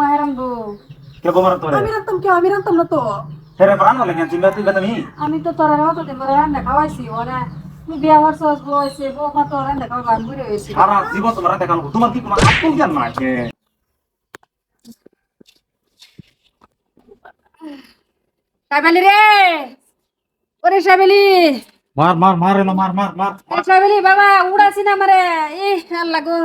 মাহে রান্ধবো কে গোবর তোরে? আমি রান্ধতাম কি? আমি রান্ধতাম না তো? হেরে প্রাণ হলে কেন? চিন্তা তুই বেতমি আমি তো তোর হতো দিন ধরে রান্না খাওয়াইছি ওরা। তুই বিয়া হরছস বয়সে বৌমা তো রান্না খাওয়া গান ঘুরে হয়েছি সারা জীবন তোমার দেখা তোমার কি কোনো আকল জ্ঞান নাই? সাবেলি রে! ওরে সাবেলি মার মার মার এলো মার মার মার এ সাবেলি বাবা উড়াছি না মারে এ আল্লাহ গো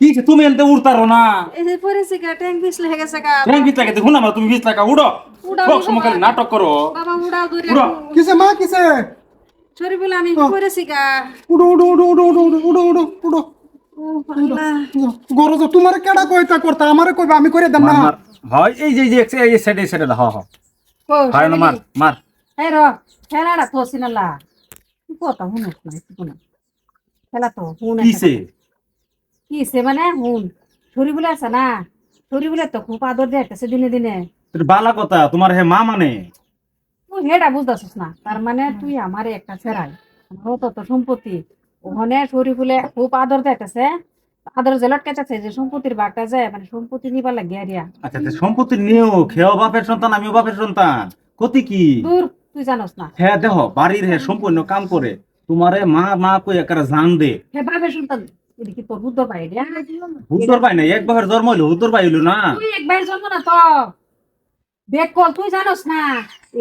কি যে তুমি এনতে উড়তারো না এই যে পরেছি কা ট্যাঙ্ক বিছ লেগে গেছে কা ট্রেন বিচ লাগে দেখুন না তুমি বিচ লাগা উড়ো উড়াও, খালি নাটক করো বাবা উড়াও দূরে উড়ো কিসে মা কিসে সরি বলে আমি পরেছি কা উড়ো উড়ো উড়ো উড়ো উড়ো উড়ো উড়ো উড়ো গরজ তোমার কেডা কইতা করতা আমারে কইবা আমি করে দেব না মার হয় এই যে এই যে এই সাইডে সাইডে হ হ হয় না মার মার এই র খেলাটা তো সিনালা কি কথা হুন না। খেলা তো হুন কিসে কিসে মানে হুন? ছুরি বলে আছে না? ছুরি বলে তো খুব আদর যাইতেছে দিনে দিনে। বালা কথা তোমার হে মা মানে? তুই হেডা বুঝতেছিস না। তার মানে তুই আমারে একটা ফেরাই আমার তো তো সম্পত্তি। ওখানে ছুরি বলে খুব আদর যাইতেছে আদর যে লটকাইতেছে যে সম্পত্তির বাগটা যায় মানে সম্পত্তি নিবার লাগে আরিয়া আচ্ছা সম্পত্তি নিও খেও বাপের সন্তান আমিও বাপের সন্তান। ক্ষতি কি? দূর তুই জানোস না। হ্যাঁ দেখো বাড়ির হ্যাঁ সম্পূর্ণ কাম করে তোমারে মা মা কই একার জান দে। বাবে সন্তান এদিকে তোর রে? না এক জন্ম হইল উত্তর পাই হইল না। তুই একবার জন্ম না তো দেখ কল তুই জানোস না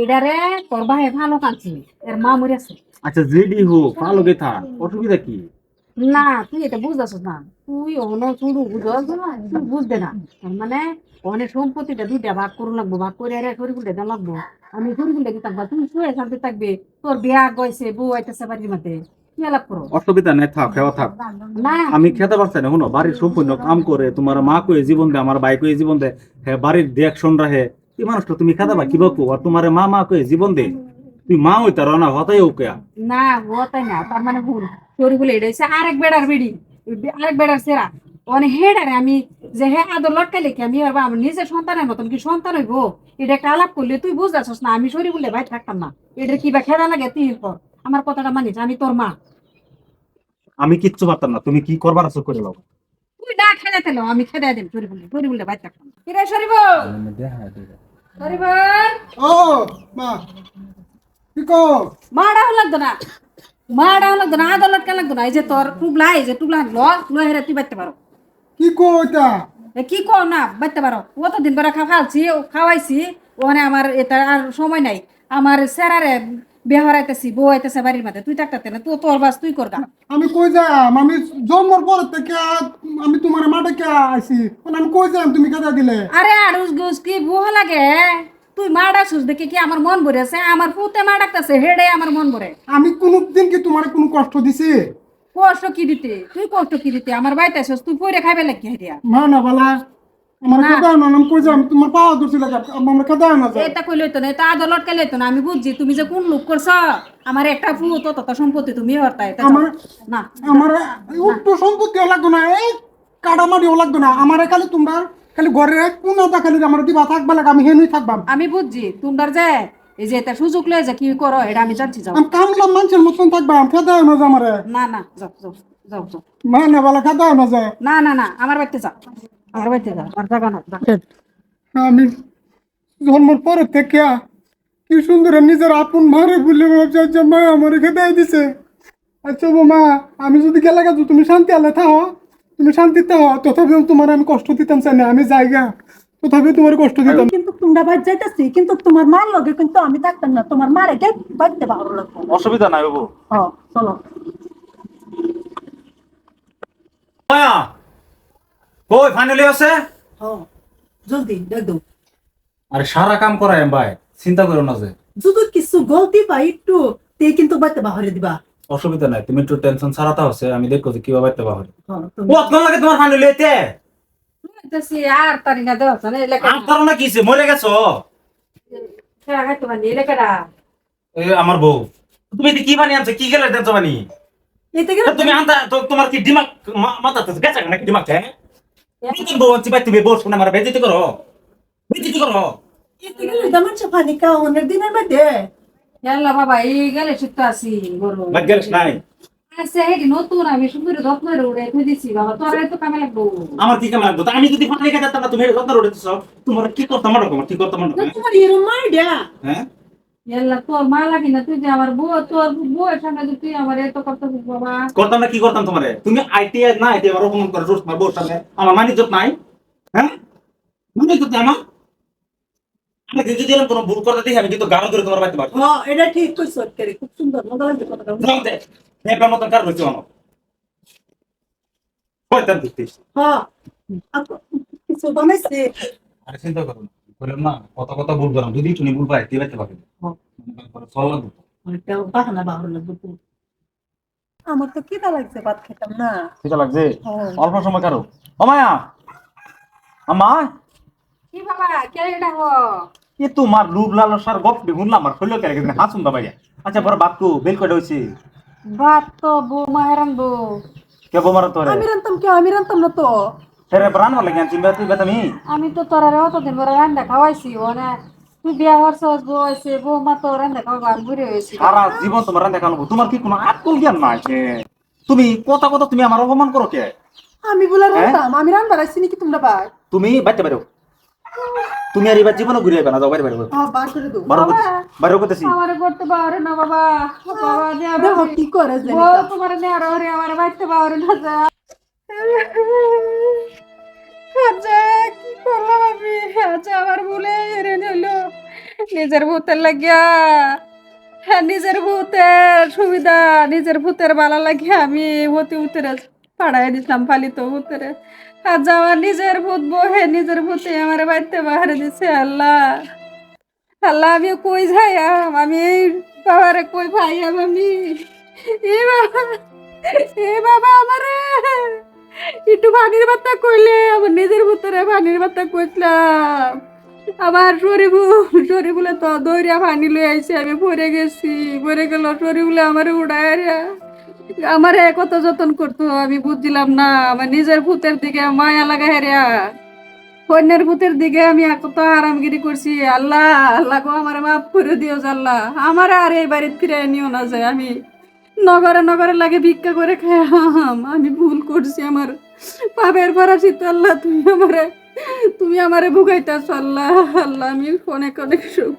এডারে তোর ভাই ভালো এর মা মরে আছে আচ্ছা জিডি হোক ভালো গেথা অসুবিধা কি? না তুই এটা বুঝতেছিস না। তুই অন শুরু বুঝস তুই বুঝতে না। তার মানে অনেক সম্পত্তিটা দুইটা ভাগ করু লাগবো ভাগ করে আরে শরীরগুলো দেওয়া লাগবো। আমি শরীরগুলো কি থাকবা? তুই শুয়ে শান্তি থাকবে। তোর বিয়া গইছে বউ আইতেছে বাড়ির করো? না। আমি খেতে পারছি না শুনো বাড়ির সম্পূর্ণ কাম করে তোমার মা কয়ে জীবন দে আমার ভাই কয়ে জীবন দে হ্যাঁ বাড়ির দেখশন রাহে। এই মানুষটা তুমি খেতে পার কি বাকু? আর তোমার মা মা কয়ে জীবন দে। তুই মা হইতা না হতাই ওকে না ও তাই না তার মানে ভুল। শরীরগুলো এটা হচ্ছে আরেক বেড়ার বেড়ি আরেক বেড়ার সেরা। অনেক হেডারে আমি যে হে আদর লটকাইলে কি আমি এবার আমার নিজের সন্তানের মতন কি সন্তান হইব? এটা একটা আলাপ করলে তুই বুঝতেছস না আমি শরীর বলে ভাই থাকতাম না। এটা কি বা খেলা লাগে তুই পর? আমার কথাটা মানিস আমি তোর মা। আমি কিচ্ছু পারতাম না তুমি কি করবার আছো করে লাও। তুই না খেলে তেলো আমি খেলে দিম শরীর বলে শরীর বলে ভাই থাকতাম না। কিরে শরীর শরীর ও মা। কি কো লাগতো না। মা ডাও লাগতো না আদর লটকা লাগতো না। এই যে তোর টুবলা এই যে টুবলা ল লো হেরে তুই বাড়তে পারো। কি কো এটা? এ কি কো না বাড়তে পারো। ও তো দিন বেলা খাওয়াচ্ছি খাওয়াইছি ওখানে আমার এটা আর সময় নাই। আমার স্যারারে বিয়ে হরাইতেছি বউ আইতেছে বাড়ির মাঝে তুই থাকতে না তুই তোর বাস তুই করগা আমি কই যাম? আমি জন্মর পর থেকে আমি তোমার মাঠে কে আইছি? মানে আমি কই যাম? তুমি কেদা দিলে? আরে আড়ুস গুস কি বুহ লাগে? তুই মা ডাকছিস দেখে কি আমার মন ভরে আছে? আমার পুতে মা ডাকতেছে হেডে আমার মন ভরে। আমি কোনো দিন কি তোমার কোনো কষ্ট দিছি? কষ্ট কি দিতে? তুই কষ্ট কি দিতে? আমার বাড়িতে আসছিস তুই পরে খাইবে লাগি হেরিয়া মা না বালা আমার না। কেদা না আমি কই যাম? তোমার পাওয়া দূরছিল আমার কেদা না এটা কই লইতো না এটা আদর লটকে লইতো না। আমি বুঝছি তুমি যে কোন লোক করছ আমার একটা তো তত সম্পত্তি তুমি হরতাই আমার- না। আমার লাগতো না এই কাটামাটিও লাগতো না। আমার খালি তোমরা খালি ঘরের কোনটা খালি আমার দিবা থাকবা লাগে আমি হেনুই থাকবাম। আমি বুঝছি তোমরা যে এই যে এটা সুযোগ লয়ে যে কি করো এটা আমি জানছি যাও। আমি কামলাম মানুষের মতন থাকবাম খেতে না যায় আমারে। না না যাও যাও যাও যাও। মা না বালা খেতে না যায় না না না আমার বাড়িতে যাও। আমার বাড়িতে যাও আর জায়গা না। আমি জন্মের পরে থেকে কি সুন্দর নিজের আপন মারে বলে ভাবছি আচ্ছা মা আমার খেতে দিছে। আচ্ছা মা আমি যদি গেলে গেছো তুমি শান্তি আলে থাও। তুমি শান্তিতে হও তথাপিও তোমার আমি কষ্ট দিতাম চাই না আমি জায়গা তথাপিও তোমার কষ্ট দিতাম। কিন্তু তোমরা বাদ যাইতেছি কিন্তু তোমার মার লগে কিন্তু আমি থাকতাম না তোমার মারে গে বাড়তে ভালো লাগতো অসুবিধা নাই বাবু। হ্যাঁ চলো। মায়া কই ফাইনালি আছে? হ্যাঁ জলদি দেখ দাও আরে সারা কাম করাই ভাই চিন্তা করো না যে। যদি কিছু গলতি পাই একটু তে কিন্তু বাড়তে বাহরে দিবা। অসুবিধা নাই তুমি একটু টেনশন ছাড়াতে হচ্ছে আমি দেখো যে কীভাবে তেবা ও কতক্ষণ লাগে তোমার ফাইনাল হইতে আর পারি না দেওয়া আর পারো না কিছে মরে গেছো? আমার বউ। তুমি কি পানি আনছো? কি গেলে দেনছো পানি তুমি আনতা তোমার কি ডিমাক মাথা গেছে নাকি ডিমাক হ্যাঁ? বউ আনছি তুমি বউ শুনে আমার বেজিতে করো। করো। দিনের খেলা বাবা এই গেলে সুস্থ আছি বলো। ভাগ্যের নাই। আচ্ছা হেডি নতুন আমি সুন্দর যত্ন করে উড়ে থই দিছি বাবা তোর তো কামে লাগবো। আমার কি কেমন লাগতো তা আমি যদি ফাটা রেখে যেতাম না তুমি যত্ন উঠেছ তোমার কি করতাম আমার রকম কি করতাম আমার তোমার? এরম মাইডিয়া হ্যাঁ? এল্লা তোর মা লাগি না তুই যে আমার বউ তোর বউয়ের সঙ্গে যে তুই আমার এত করতে বাবা। করতাম না কি করতাম তোমারে? তুমি আইটিআই না আইটিআই আমার অপমান করে জোর তোমার বউর সামনে আমার মানিজ্য নাই। হ্যাঁ? মানিজ্য নাই আমার? আমি যদি এরকম কোনো ভুল করতে দেখি আমি কিন্তু গান ধরে তোমার বাড়িতে পারব হ এটা ঠিক কইছ কেরে খুব সুন্দর মজা লাগছে কথাটা। দে। নেপড়ার মতন কার আমার? হ্যাঁ কিছু বানাইছে? আরে চিন্তা করো না বললাম না কত কথা ভুল করলাম যদি তুমি ভুল পাই তুই বাইতে পারবি চল না একটা বাহানা বাহার লাগবে তো। আমার তো কিটা লাগছে ভাত খেতাম না। লাগছে? হ্যাঁ। অল্প সময় কারও। অমায়া আমা কি বাবা কে এ তোমার লুব লালসার গপ শুনলাম আর হইল কেন? কিন্তু হাসুন দা ভাইয়া আচ্ছা বড় বাক্কু বেল কয়টা হইছে। ভাত তো বউ মাহেরান বউ। কে বোমার তোরে? আমি রান্তাম কে? আমি রান্তাম না তো। হেরে ব্রান মারলে কেন চিন্তা তুই বেতামি আমি তো তোর অতদিন পরে রান্না খাওয়াইছি ওনে তুই বিয়া হরছস বউ আছে বউ মা তো রান্না খাওয়া আর বুড়ি হয়েছি সারা জীবন তোমার রান্না খাওয়াবো তোমার কি কোনো আত্মল জ্ঞান নাই? তুমি কথা কথা তুমি আমার অপমান করো কে? আমি বলে রান্তাম আমি রান্না রাখছি নাকি তোমরা ভাই? তুমি বাইতে পারো। তুমি আর এবার জীবনে ঘুরে না যাও বাইরে বাইরে হ্যাঁ বার করে দেবো। বারো করতেছি বারো করতেছি। আমার করতে পারে না বাবা। বাবা নে আর কি করে জানি বউ তোমার নে আর ওরে আমার বাইতে পারে না যা। কি করলাম আমি? আমার ভুলে হেরে নিল নিজের ভূতের লাগিয়া হ্যাঁ নিজের ভূতের সুবিধা নিজের ভূতের বালা লাগিয়া আমি অতি উত্তরে পাড়ায় দিছিলাম পালিত ভূতের। আজ আমার নিজের ভূত বহে, নিজের ভূতে আমার বাড়িতে বাহারে দিছে আল্লাহ। আল্লাহ, আমি কই যাইয়াম? আমি এই বাবারে কই ভাইয়াম আমি? এ বাবা এ বাবা আমারে। একটু পানির বাত্তা কইলে, আমার নিজের ভিতরে পানির বাত্তা কইছিলাম আমার শরীবু শরীবুলে তো দৌড়িয়া পানি লই আইছে, আমি পড়ে গেছি। পড়ে গেল শরীবুলে আমার উড়ায় আমারে কত যতন করতো, আমি বুঝছিলাম না। আমার নিজের ভূতের দিকে মায়া লাগা হেরিয়া কন্যার ভূতের দিকে আমি কত আরামগিরি করছি। আল্লাহ আল্লাহ গো, আমার মাফ করে দিও আল্লাহ আমার আর এই বাড়িতে ফিরে নিও না যায় আমি নগরে নগরে লাগে ভিক্ষা করে খাম আমি ভুল করছি আমার পাপের পরাশিত আল্লাহ, তুমি আমারে তুমি আমারে ভুগাইতেছ আল্লাহ আল্লাহ, আমি অনেক অনেক সুখ।